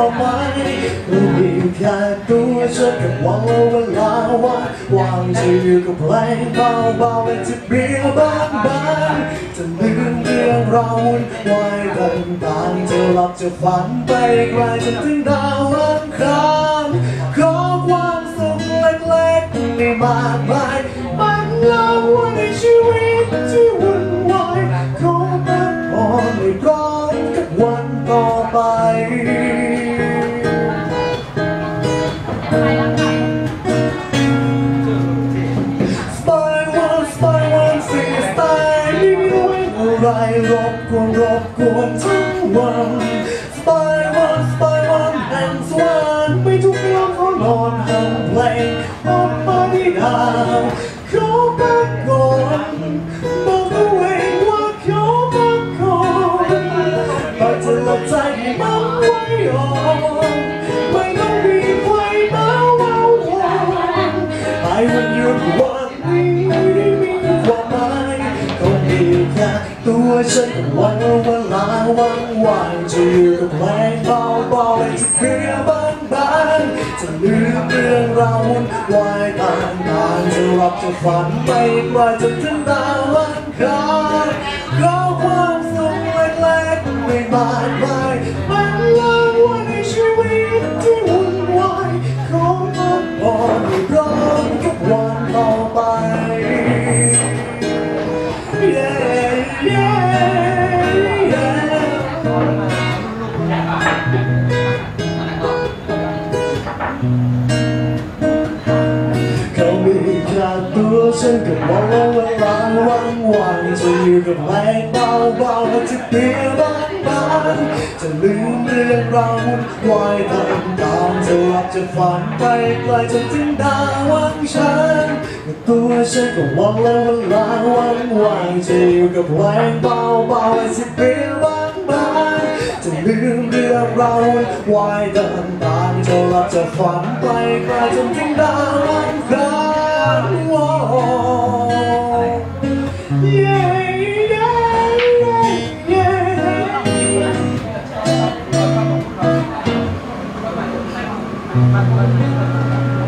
เราไมเรามีแค่ตัวฉันกับวังเวลาว่างว่างจะอยู่กับเพลงเบาๆและที่เบียบางๆจะลืมเรื่องราววุ่นวายต่างๆจะหลับจะฝันไปไกลจนถึงดาวอังคารขอความสุขเล็กๆไม่มากมายมันเรา รบกวนรบกวนทั้งวันสบายวันสบายวันแห่งสวรรค์ไม่ทุกเรื่องเขานอนหันเพลงออกมาดีดาวเขาพักก่อน ฉันวันเวลาวันวานจะอยู่กับเพลงเบาๆและจะเพียบางบางจะลืมเรื่องราววุ่นวายต่างๆจะรับจะฝันไปไกลจนถึงดาวอังคารขอความสุขเล็กๆไม่มากมายมันเล่าว่าในชีวิต ฉันกับวันและเวลาว่างวันจะอยู่กับเพลงเบาๆและจะเพียงบางๆจะลืมเรื่องราววุ่นวายต่างๆจะหลับจะฝันไปไกลจนถึงดาววังฉัน กับตัวฉันก็ว่งแล้วมันลางวัางว่างจะอยู่กับแรงเบาเบาสิเปลี่ยนบางบางจะลืมเรื่องเราวายเดินตามจะหลับจะฝันไปไกลจนถึงดาวมันครานวอเย้มาคน